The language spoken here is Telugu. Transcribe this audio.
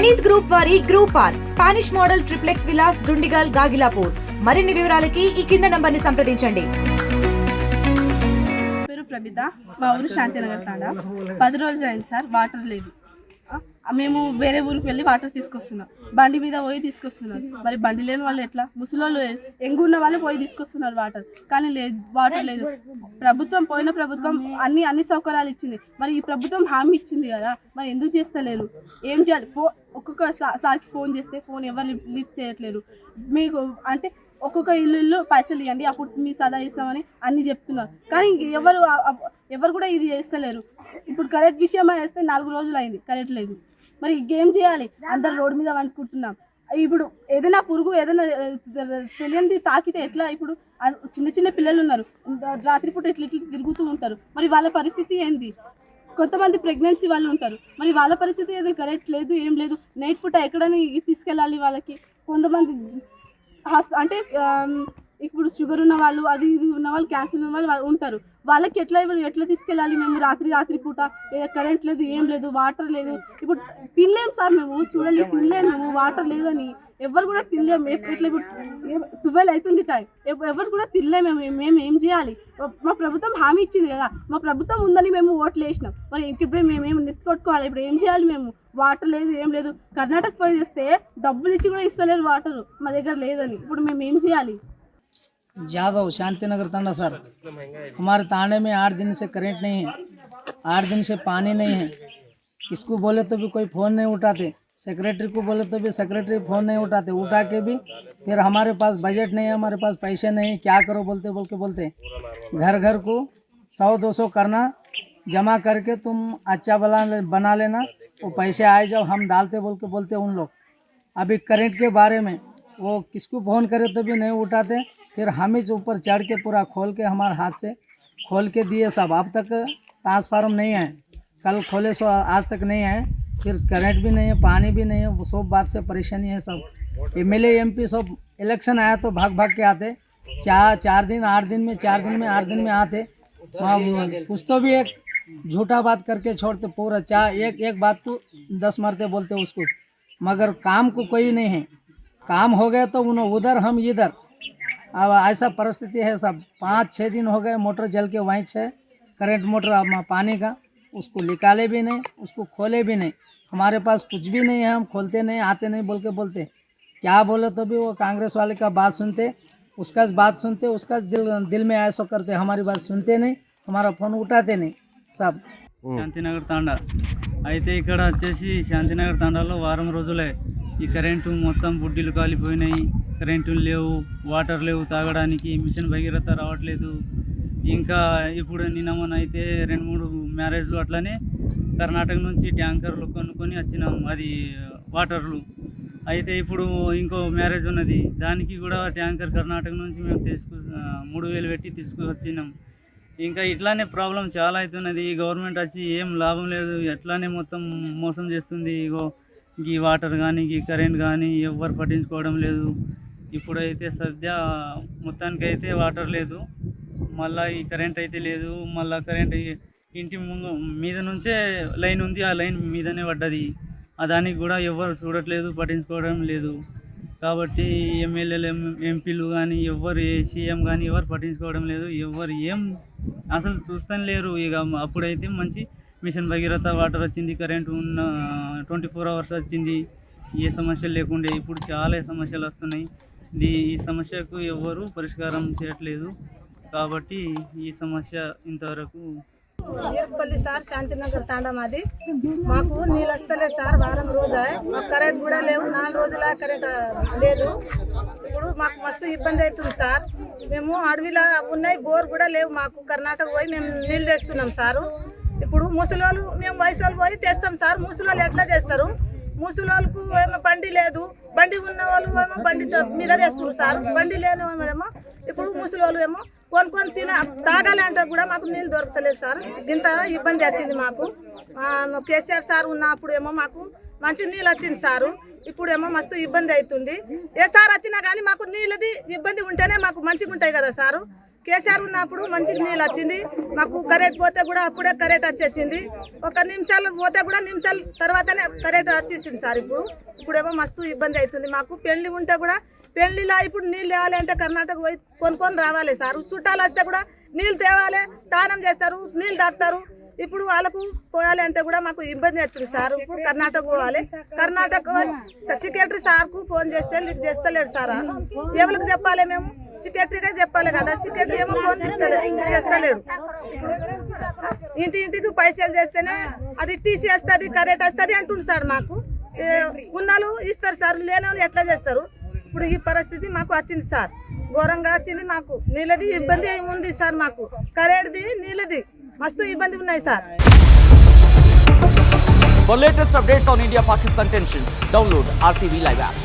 ప్రణీత్ గ్రూప్ వారి group R Spanish model triplex villas Dundigal Gagillapur. మరిన్ని వివరాలకి ఈ కింద నంబర్ని సంప్రదించండి. పేరు ప్రబిత మా ఊరు శాంతినగర్ తాండా పది రోజులు అయింది సార్ వాటర్ లేదు. మేము వేరే ఊరికి వెళ్ళి వాటర్ తీసుకొస్తున్నాం. బండి మీద పోయి తీసుకొస్తున్నారు. మరి బండి లేని వాళ్ళు ఎట్లా? ముసలోళ్ళు ఎంగున్న వాళ్ళు పోయి తీసుకొస్తున్నారు వాటర్. కానీ లేదు వాటర్ లేదు. ప్రభుత్వం పోయిన ప్రభుత్వం అన్ని అన్ని సౌకర్యాలు ఇచ్చింది. మరి ఈ ప్రభుత్వం హామీ ఇచ్చింది కదా? మరి ఎందుకు చేస్తలేరు? ఏం చేయాలి? ఫో ఒక్కొక్క సార్కి ఫోన్ చేస్తే ఫోన్ ఎవరు లిఫ్ట్ చేయట్లేరు. మీకు అంటే ఒక్కొక్క ఇల్లు ఇల్లు పైసలు ఇవ్వండి అప్పుడు మీ సదా ఇస్తామని అన్ని చెప్తున్నారు. కానీ ఎవరు ఎవరు కూడా ఇది చేస్తలేరు. ఇప్పుడు కరెక్ట్ విషయం వేస్తే నాలుగు రోజులు అయింది. కరెక్ట్ లేదు. మరి ఇంకేం చేయాలి? అందరు రోడ్డు మీద వండుకుంటున్నాం ఇప్పుడు ఏదైనా పురుగు ఏదైనా ఆ, తెలియనిది తాకితే ఎట్లా? ఇప్పుడు చిన్న చిన్న పిల్లలు ఉన్నారు. రాత్రిపూట ఇట్లా ఇట్లా తిరుగుతూ ఉంటారు. మరి వాళ్ళ పరిస్థితి ఏంది? కొంతమంది ప్రెగ్నెన్సీ వాళ్ళు ఉంటారు. మరి వాళ్ళ పరిస్థితి ఏదో? కరెక్ట్ లేదు ఏం లేదు. నైట్ పూట ఎక్కడని తీసుకెళ్ళాలి వాళ్ళకి? కొంతమంది అంటే ఇప్పుడు షుగర్ ఉన్న వాళ్ళు అది ఇది ఉన్న వాళ్ళు క్యాన్సర్ ఉన్న వాళ్ళు ఉంటారు. వాళ్ళకి ఎట్లా ఎట్లా తీసుకెళ్ళాలి మేము రాత్రి రాత్రి పూట? కరెంట్ లేదు ఏం లేదు వాటర్ లేదు. ఇప్పుడు తినలేము సార్ మేము చూడండి తినలేము మేము వాటర్ లేదని. ఎవరు కూడా తినలేము ఎట్లా ఇప్పుడు ట్వెల్వ్ అవుతుంది టైం ఎవరు కూడా తినలేము మేము మేము ఏం చేయాలి? మా ప్రభుత్వం హామీ ఇచ్చింది కదా. మా ప్రభుత్వం ఉందని మేము ఓట్లు వేసినాం. మరి ఇప్పుడు మేము ఏం నెత్తి కొట్టుకోవాలి? ఇప్పుడు ఏం చేయాలి మేము? వాటర్ లేదు ఏం లేదు. కర్ణాటక పోయి చేస్తే డబ్బులు ఇచ్చి కూడా ఇస్తలేరు వాటర్ మా దగ్గర లేదని. ఇప్పుడు మేము ఏం చేయాలి? यादव शांति नगर तांडा सर। हमारे तांडे में आठ दिन से करंट नहीं है, आठ दिन से पानी नहीं है। किसको बोले तो भी कोई फ़ोन नहीं उठाते सेक्रेटरी को बोले तो भी सेक्रेटरी फ़ोन नहीं उठाते, उठा के भी फिर हमारे पास बजट नहीं है, हमारे पास पैसे नहीं क्या करो, बोलते बोल के बोलते। घर घर को सौ, दो सौ करना, जमा करके तुम अच्छा बना बना लेना, वो पैसे आए जब हम डालते बोल के बोलते उन लोग। अभी करंट के बारे में वो किसको फ़ोन करे तो भी नहीं उठाते फिर हम ही ऊपर चढ़ के पूरा खोल के हमारे हाथ से खोल के दिए सब। अब तक ट्रांसफार्म नहीं है। कल खोले सो आज तक नहीं है। फिर करंट भी नहीं है, पानी भी नहीं है वो सब बात से परेशानी है सब। एम एल एम पी सब इलेक्शन आया तो भाग भाग के आते। चार चार दिन, आठ दिन में, चार दिन में, आठ दिन में आते। कुछ तो भी एक झूठा बात करके छोड़ते, पूरा चाह एक एक बात को दस मरते बोलते उसको। मगर काम को कोई नहीं है। काम हो गया तो उन्होंने उधर, हम इधर। अब ऐसा परिस्थिति है सब पाँच छः दिन हो गए मोटर जल के वहीं है करंट मोटर अब पानी का उसको निकाले भी नहीं उसको खोले भी नहीं हमारे पास कुछ भी नहीं है हम खोलते नहीं आते नहीं बोल के बोलते क्या बोले तो भी वो कांग्रेस वाले का बात सुनते उसका बात सुनते उसका दिल दिल में ऐसा करते हमारी बात सुनते नहीं हमारा फ़ोन उठाते नहीं सब శాంతినగర్ తాండా అయితే ఇక్కడ వచ్చేసి శాంతినగర్ తాండాలో వారం రోజులే ఈ కరెంటు మొత్తం బుడ్డీలు కాలిపోయినాయి కరెంటు లేవు వాటర్ లేవు తాగడానికి మిషన్ భగీరథ రావట్లేదు. ఇంకా ఇప్పుడు నిన్న మొన్న అయితే రెండు మూడు మ్యారేజ్లు అట్లనే కర్ణాటక నుంచి ట్యాంకర్లు కొనుక్కొని వచ్చినాం అది వాటర్లు. అయితే ఇప్పుడు ఇంకో మ్యారేజ్ ఉన్నది దానికి కూడా ట్యాంకర్ కర్ణాటక నుంచి మేము తీసుకు మూడు వేలు పెట్టి తీసుకువచ్చినాం. ఇంకా ఇట్లానే ప్రాబ్లం చాలా అవుతున్నది ఈ గవర్నమెంట్ వచ్చి ఏం లాభం లేదు ఎట్లానే మొత్తం మోసం చేస్తుంది ఇగో ఈ వాటర్ కానీ ఈ కరెంట్ కానీ ఎవ్వరు పట్టించుకోవడం లేదు. ఇప్పుడైతే సద్య మొత్తానికైతే వాటర్ లేదు. మళ్ళీ ఈ కరెంట్ అయితే లేదు. మళ్ళీ కరెంట్ ఇంటి ముందు మీద నుంచే లైన్ ఉంది. ఆ లైన్ మీదనే పడ్డది. ఆ దానికి కూడా ఎవరు చూడట్లేదు పట్టించుకోవడం లేదు. కాబట్టి ఎమ్మెల్యేలు ఎంపీలు కానీ ఎవరు సీఎం కానీ ఎవరు పట్టించుకోవడం లేదు. ఎవరు ఏం అసలు చూస్తాను లేరు. ఇక అప్పుడైతే మంచి మిషన్ భగీరథ వాటర్ వచ్చింది. కరెంట్ ఉన్న ట్వంటీ ఫోర్ అవర్స్ వచ్చింది. ఏ సమస్యలు లేకుండే. ఇప్పుడు చాలా సమస్యలు వస్తున్నాయి. ఈ సమస్యకు ఎవ్వరూ పరిష్కారం చేయట్లేదు. కాబట్టి ఈ సమస్య ఇంతవరకు ఈరపల్లి సార్ శాంతినగర్ తాండా మాది మాకు నీళ్ళు వస్తలేదు సార్ వారం రోజా. మాకు కరెంట్ కూడా లేవు. నాలుగు రోజుల కరెంట్ లేదు. ఇప్పుడు మాకు మస్తు ఇబ్బంది అవుతుంది సార్. మేము అడవిలో ఉన్నాయి బోర్ కూడా లేవు మాకు. కర్ణాటక పోయి మేము నీళ్ళు తెస్తున్నాం సారు. ఇప్పుడు ముసలోళ్ళు మేము వయసు పోయి తెస్తాం సార్. ముసలోళ్ళు ఎట్లా చేస్తారు? ముసలోళ్ళకు ఏమో బండి లేదు. బండి ఉన్న వాళ్ళు ఏమో బండి మీద తెస్తున్నారు సార్. బండి లేని వాళ్ళేమో ఇప్పుడు ముసలోళ్ళు ఏమో కొనుక్కొని తిన తాగాలంటే కూడా మాకు నీళ్ళు దొరకలేదు సార్. ఇంత ఇబ్బంది వచ్చింది మాకు. కేసీఆర్ సార్ ఉన్నప్పుడు ఏమో మాకు మంచి నీళ్ళు వచ్చింది సారు. ఇప్పుడేమో మస్తు ఇబ్బంది అవుతుంది. ఏ సార్ వచ్చినా కానీ మాకు నీళ్ళది ఇబ్బంది ఉంటేనే మాకు మంచిగా ఉంటాయి కదా సారు. కేసీఆర్ ఉన్నప్పుడు మంచిగా నీళ్ళు వచ్చింది. మాకు కరెంట్ పోతే కూడా అప్పుడే కరెంట్ వచ్చేసింది. ఒక నిమిషాలు పోతే కూడా నిమిషాలు తర్వాతనే కరెంట్ వచ్చేసింది సార్ ఇప్పుడు. ఇప్పుడేమో మస్తు ఇబ్బంది అవుతుంది. మాకు పెళ్ళి ఉంటే కూడా పెళ్ళిలా ఇప్పుడు నీళ్ళు తేవాలి అంటే కర్ణాటక పోయి కొనుక్కొని రావాలి సార్. చుట్టాలు వస్తే కూడా నీళ్ళు తేవాలి దానం చేస్తారు నీళ్ళు తాగుతారు. ఇప్పుడు వాళ్ళకు పోయాలి అంటే కూడా మాకు ఇబ్బంది అవుతుంది సార్. ఇప్పుడు కర్ణాటక పోవాలి. కర్ణాటక సెక్రటరీ సార్కు ఫోన్ చేస్తే లిఫ్ట్ చేస్తలేడు సార్. ఎవరికి చెప్పాలి మేము? సెక్రటరీగా చెప్పాలి కదా. సెక్రటరీ ఏమో ఫోన్ చేస్తలే- చేస్తలేడు ఇంటి ఇంటికి పైసలు చేస్తేనే అది టీసీ వస్తుంది కరెంట్ వస్తుంది అంటుంది సార్ మాకు. ఏ, ఇస్తారు సార్ లేని ఎట్లా చేస్తారు? ఇప్పుడు ఈ పరిస్థితి మాకు వచ్చింది సార్. ఘోరంగా వచ్చింది మాకు. నీళ్ళది ఇబ్బంది ఉంది సార్ మాకు? కరెంట్ది నీళ్ళది. మస్తు ఇబ్బంది ఉన్నాయి sir. For latest updates on India Pakistan tensions, download RTV Live app.